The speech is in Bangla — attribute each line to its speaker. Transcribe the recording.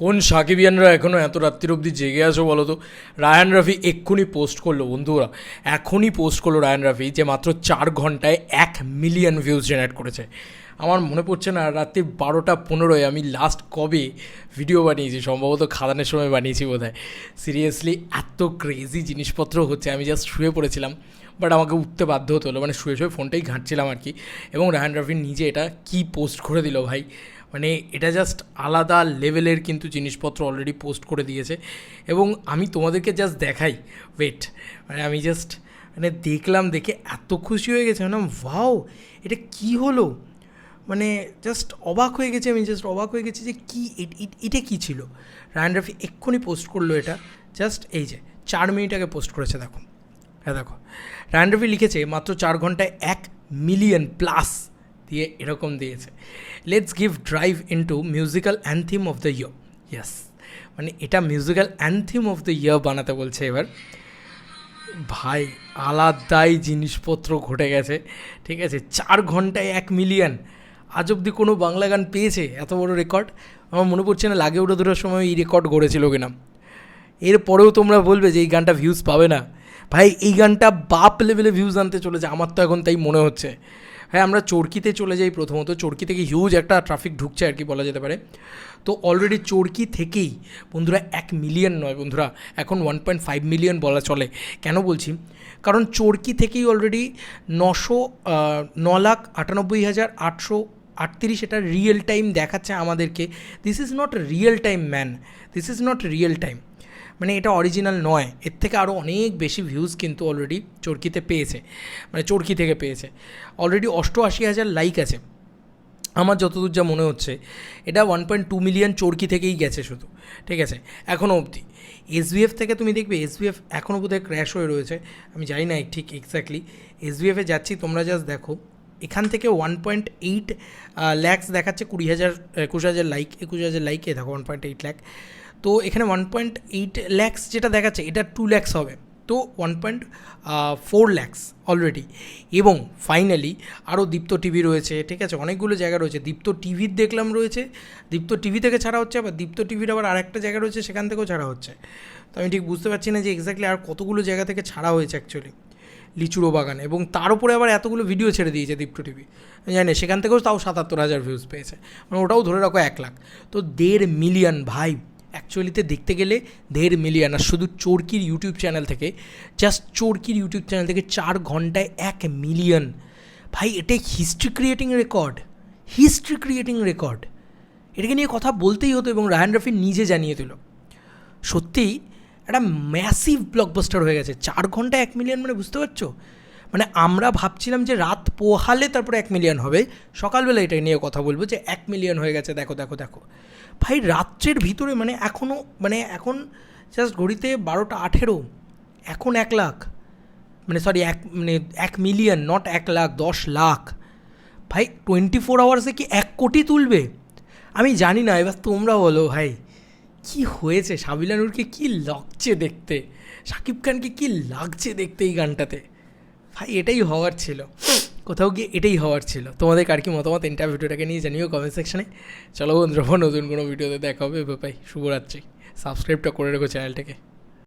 Speaker 1: কোন সাকিবিয়ানরা এখনও এত রাত্রির অবধি জেগে আছো বলো তো? রায়ান রাফি এক্ষুনি পোস্ট করল বন্ধুরা। এখনই পোস্ট করল রায়ান রাফি যে মাত্র চার ঘন্টায় এক মিলিয়ন ভিউজ জেনারেট করেছে। আমার মনে পড়ছে না, রাত্রি বারোটা পনেরোয় আমি লাস্ট কবে ভিডিও বানিয়েছি? সম্ভবত খাদানের সময় বানিয়েছি বোধ হয় সিরিয়াসলি এত ক্রেজি জিনিসপত্র হচ্ছে, আমি জাস্ট শুয়ে পড়েছিলাম। বাট আমাকে উঠতে বাধ্য হতে হলো মানে শুয়ে শুয়ে ফোনটাই ঘাঁটছিলাম আর কি। এবং রাহান রাফি নিজে এটা কি পোস্ট করে দিল ভাই? মানে এটা জাস্ট আলাদা লেভেলের কিন্তু জিনিসপত্র অলরেডি পোস্ট করে দিয়েছে। এবং আমি তোমাদেরকে জাস্ট দেখাই। ওয়েট মানে আমি জাস্ট মানে দেখলাম দেখে এত খুশি হয়ে গেছে। মানে ভাও এটা কি হলো? মানে জাস্ট অবাক হয়ে গেছে আমি জাস্ট অবাক হয়ে গেছি যে কী এটা কী ছিল? রায়ান রাফি এক্ষুনি পোস্ট করল এটা। জাস্ট এই যে, চার মিনিট আগে পোস্ট করেছে, দেখো। হ্যাঁ দেখো। রায়ান রফি লিখেছে, মাত্র চার ঘন্টায় এক মিলিয়ন প্লাস দিয়ে এরকম দিয়েছে। Let's give drive into musical anthem of the year yes মানে এটা musical anthem of the year বানাতে বলছে এবার। ভাই, আলাদাই জিনিসপত্র ঘটে গেছে। ঠিক আছে, চার ঘন্টায় এক মিলিয়ন আজ অবধি কোনো বাংলা গান পেয়েছে? এত বড় রেকর্ড আমার মনে পড়ছে না, লাগে উঠে ধরার সময় এই রেকর্ড গড়েছিল কিনা। এরপরেও তোমরা বলবে যে এই গানটা ভিউজ পাবে না। ভাই, এই গানটা বাপ লেভেলে ভিউজ আনতে চলেছে। আমার তো এখন তাই মনে হচ্ছে। হ্যাঁ আমরা চরকিতে চলে যাই প্রথমত। চরকি থেকে হিউজ একটা ট্রাফিক ঢুকছে আর কি বলা যেতে পারে। তো অলরেডি চরকি থেকেই, বন্ধুরা, এক মিলিয়ন নয় বন্ধুরা, এখন ওয়ান পয়েন্ট ফাইভ মিলিয়ন বলা চলে। কেন বলছি? কারণ চরকি থেকেই অলরেডি নশো ন লাখ আটানব্বই হাজার আটশো আটত্রিশ এটা রিয়েল টাইম দেখাচ্ছে আমাদেরকে। This is not real time man this is not real time মানে এটা অরিজিনাল নয়। এর থেকে আরও অনেক বেশি ভিউজ কিন্তু অলরেডি চরকিতে পেয়েছে। মানে চরকি থেকে পেয়েছে। অলরেডি অষ্টআশি হাজার লাইক আছে। আমার যতদূর যা মনে হচ্ছে, এটা one point two million Chorki থেকেই গেছে শুধু। ঠিক আছে? এখনও অবধি। এসবিএফ থেকে তুমি দেখবে এসবিএফ এখনও বোধহয় ক্র্যাশ হয়ে রয়েছে। আমি জানি না ঠিক এক্স্যাক্টলি এসবিএফে যাচ্ছি, তোমরা জাস্ট দেখো। এখান থেকে ওয়ান পয়েন্ট এইট ল্যাক্স দেখাচ্ছে কুড়ি হাজার একুশ হাজার লাইক একুশ হাজার লাইক এ দেখো ওয়ান পয়েন্ট এইট ল্যাক তো এখানে ওয়ান পয়েন্ট এইট ল্যাক্স যেটা দেখাচ্ছে, এটা টু ল্যাক্স হবে। তো one point four lakhs already এবং ফাইনালি আরও দীপ্ত টিভি রয়েছে, ঠিক আছে? অনেকগুলো জায়গা রয়েছে। দীপ্ত টিভির দেখলাম রয়েছে। দীপ্ত টিভি থেকে ছাড়া হচ্ছে, আবার দীপ্ত টিভির আবার আরেকটা জায়গা রয়েছে, সেখান থেকেও ছাড়া হচ্ছে। তো আমি ঠিক বুঝতে পারছি না যে এক্স্যাক্টলি আর কতগুলো জায়গা থেকে ছাড়া হয়েছে অ্যাকচুয়ালি লিচুরো বাগান। এবং তার উপরে আবার এতগুলো ভিডিও ছেড়ে দিয়েছে দীপ্ত টিভি জানি সেখান থেকেও তাও সাতাত্তর হাজার ভিউজ পেয়েছে। মানে ওটাও ধরে রাখো এক লাখ। তো দেড় মিলিয়ন ভাই অ্যাকচুয়ালিতে দেখতে গেলে দেড় মিলিয়ন আর শুধু চোরকির ইউটিউব চ্যানেল থেকে জাস্ট চোরকির ইউটিউব চ্যানেল থেকে চার ঘন্টায় এক মিলিয়ন ভাই এটাই history creating record history creating record এটাকে নিয়ে কথা বলতেই হতো এবং রায়ান রফি নিজে জানিয়ে দিল। সত্যিই একটা ম্যাসিভ ব্লকবাস্টার হয়ে গেছে। চার ঘণ্টা এক মিলিয়ন মানে বুঝতে পারছ? মানে আমরা ভাবছিলাম যে রাত পোহালে তারপরে এক মিলিয়ন হবে। সকালবেলা এটা নিয়ে কথা বলব যে এক মিলিয়ন হয়ে গেছে, দেখো দেখো দেখো। ভাই, রাত্রের ভিতরে মানে এখনও মানে এখন জাস্ট ঘড়িতে বারোটা আঠেরো, এখন এক লাখ। মানে সরি এক মানে এক মিলিয়ন নট এক লাখ, দশ লাখ। ভাই টোয়েন্টি ফোর আওয়ার্সে কি এক কোটি তুলবে? আমি জানি না, এবার তোমরা বলো ভাই। কি হয়েছে? সাবিলানুরকে কি লাগছে দেখতে? শাকিব খানকে কি লাগছে দেখতে এই গানটাতে? ভাই, এটাই হওয়ার ছিল। কোথাও গিয়ে এটাই হওয়ার ছিল। তোমাদের কার কি মতামত? ইন্টার ভিডিওটাকে নিয়ে জানিও কমেন্ট সেকশানে চলো বন্ধুরা, নতুন কোনো ভিডিওতে দেখা হবে। ভাই শুভরাত্রি। সাবস্ক্রাইবটা করে রেখো চ্যানেলটাকে